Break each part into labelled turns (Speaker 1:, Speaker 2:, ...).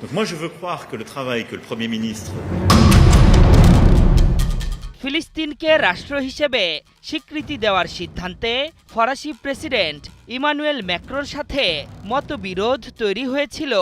Speaker 1: Donc moi, je veux croire que le travail que le Premier ministre
Speaker 2: ফিলিস্তিনকে রাষ্ট্র হিসেবে স্বীকৃতি দেওয়ার সিদ্ধান্তে ফরাসি প্রেসিডেন্ট ইমানুয়েল ম্যাক্রোর সাথে মতবিরোধ তৈরি হয়েছিল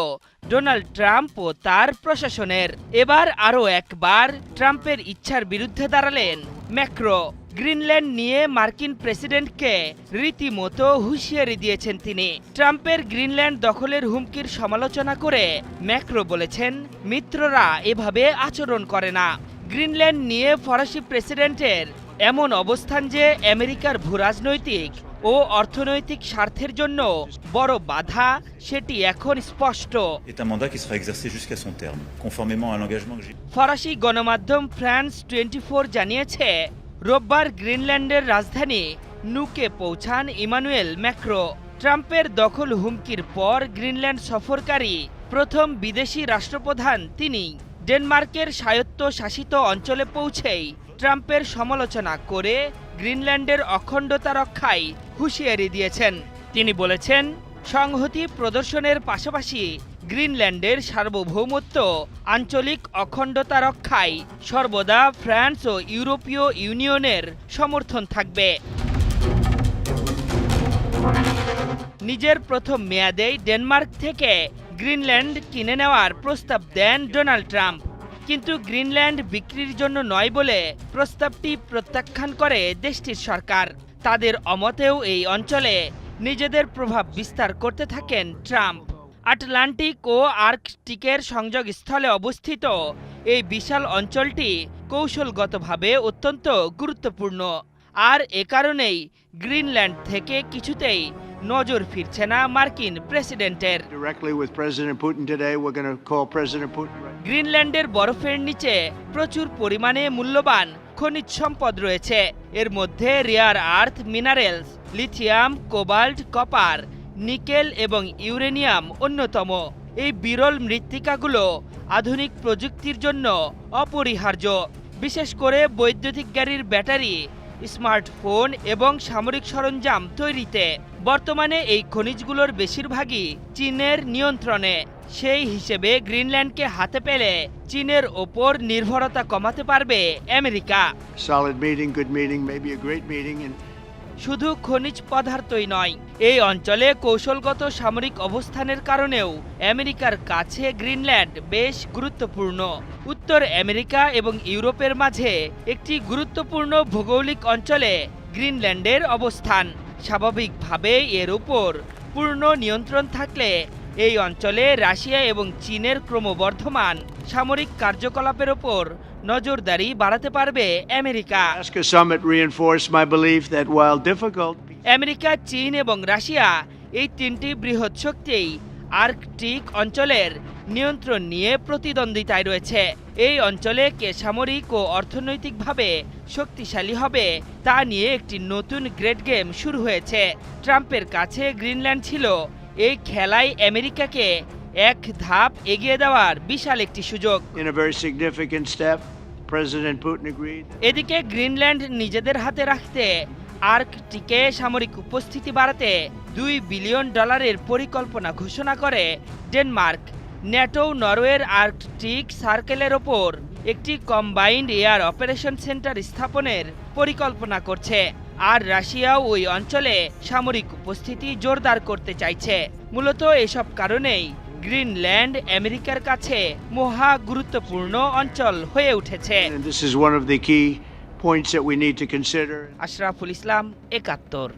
Speaker 2: ডোনাল্ড ট্রাম্প ও তার প্রশাসনের। এবার আরও একবার ট্রাম্পের ইচ্ছার বিরুদ্ধে দাঁড়ালেন ম্যাক্রো। গ্রিনল্যান্ড নিয়ে মার্কিন প্রেসিডেন্টকে রীতিমতো হুঁশিয়ারি দিয়েছেন তিনি। ট্রাম্পের গ্রিনল্যান্ড দখলের হুমকির সমালোচনা করে ম্যাক্রো বলেছেন মিত্ররা এভাবে আচরণ করে না। গ্রিনল্যান্ড নিয়ে ফরাসি প্রেসিডেন্টের এমন অবস্থান যে আমেরিকার ভূরাজনৈতিক ও অর্থনৈতিক স্বার্থের জন্য বড় বাধা সেটি এখন স্পষ্ট। ফরাসি গণমাধ্যম ফ্রান্স টোয়েন্টি জানিয়েছে রোববার গ্রিনল্যান্ডের রাজধানী নুকে পৌঁছান ইমানুয়েল ম্যাক্রো। ট্রাম্পের দখল হুমকির পর গ্রিনল্যান্ড সফরকারী প্রথম বিদেশি রাষ্ট্রপ্রধান তিনি ডেনমার্কের স্বায়ত্ত শাসিত অঞ্চলে পৌঁছেই ট্রাম্পের সমালোচনা করে গ্রিনল্যান্ডের অখণ্ডতা রক্ষায় হুঁশিয়ারি দিয়েছেন। তিনি বলেছেন, সংহতি প্রদর্শনের পাশাপাশি গ্রিনল্যান্ডের সার্বভৌমত্ব, আঞ্চলিক অখণ্ডতা রক্ষায় সর্বদা ফ্রান্স ও ইউরোপীয় ইউনিয়নের সমর্থন থাকবে। নিজের প্রথম মেয়াদেই ডেনমার্ক থেকে গ্রিনল্যান্ড কিনে নেওয়ার প্রস্তাব দেন ডোনাল্ড ট্রাম্প। কিন্তু গ্রিনল্যান্ড বিক্রির জন্য নয় বলে প্রস্তাবটি প্রত্যাখ্যান করে দেশটির সরকার। তাদের অমতেও এই অঞ্চলে নিজেদের প্রভাব বিস্তার করতে থাকেন ট্রাম্প। আটলান্টিক ও আর্কটিকের সংযোগস্থলে অবস্থিত এই বিশাল অঞ্চলটি কৌশলগতভাবে অত্যন্ত গুরুত্বপূর্ণ। আর এ কারণেই গ্রিনল্যান্ড থেকে কিছুতেই নজর ফিরছে না মার্কিন প্রেসিডেন্টের। গ্রিনল্যান্ডের বরফের নিচে প্রচুর পরিমাণে মূল্যবান খনিজ সম্পদ রয়েছে। এর মধ্যে rare earth minerals lithium cobalt copper nickel এবং ইউরেনিয়াম অন্যতম। এই বিরল মৃত্তিকাগুলো আধুনিক প্রযুক্তির জন্য অপরিহার্য। বিশেষ করে বৈদ্যুতিক গাড়ির ব্যাটারি, স্মার্টফোন এবং সামরিক সরঞ্জাম তৈরিতে। বর্তমানে এই খনিজগুলোর বেশিরভাগই চীনের নিয়ন্ত্রণে। সেই হিসেবে গ্রিনল্যান্ডকে হাতে পেলে চীনের ওপর নির্ভরতা কমাতে পারবে আমেরিকা। শুধু খনিজ পদার্থই নয়, এই অঞ্চলে কৌশলগত সামরিক অবস্থানের কারণেও আমেরিকার কাছে গ্রিনল্যান্ড বেশ গুরুত্বপূর্ণ। উত্তর আমেরিকা এবং ইউরোপের মাঝে একটি গুরুত্বপূর্ণ ভৌগোলিক অঞ্চলে গ্রিনল্যান্ডের অবস্থান। স্বাভাবিকভাবে এর উপর পূর্ণ নিয়ন্ত্রণ থাকলে এই অঞ্চলে রাশিয়া এবং চীনের ক্রমবর্ধমান সামরিক কার্যকলাপের ওপর নজরদারি বাড়াতে পারবে আমেরিকা। আমেরিকা চীন এবং রাশিয়া এই তিনটি বৃহৎ শক্তি আর্কটিক অঞ্চলের নিয়ন্ত্রণ নিয়ে প্রতিদ্বন্দ্বিতায় রয়েছে। এই অঞ্চলে কে সামরিক ও অর্থনৈতিকভাবে শক্তিশালী হবে তা নিয়ে একটি নতুন গ্রেট গেম শুরু হয়েছে। ট্রাম্পের কাছে গ্রিনল্যান্ড ছিল। এই খেলায় আমেরিকাকে এক ধাপ এগিয়ে দেওয়ার বিশাল একটি সুযোগ. এদিকে গ্রিনল্যান্ড নিজেদের হাতে রাখতে আর্কটিকে সামরিক উপস্থিতি বাড়াতে দুই বিলিয়ন ডলারের পরিকল্পনা ঘোষণা করে ডেনমার্ক ন্যাটো নরওয়ের আর্কটিক সার্কেলের ওপর একটি কম্বাইন্ড এয়ার অপারেশন সেন্টার স্থাপনের পরিকল্পনা করছে আর রাশিয়াও ওই অঞ্চলে সামরিক উপস্থিতি জোরদার করতে চাইছে মূলত এসব কারণেই গ্রিনল্যান্ড আমেরিকার কাছে মহা গুরুত্বপূর্ণ অঞ্চল হয়ে উঠেছে. আশরাফুল ইসলাম একাত্তর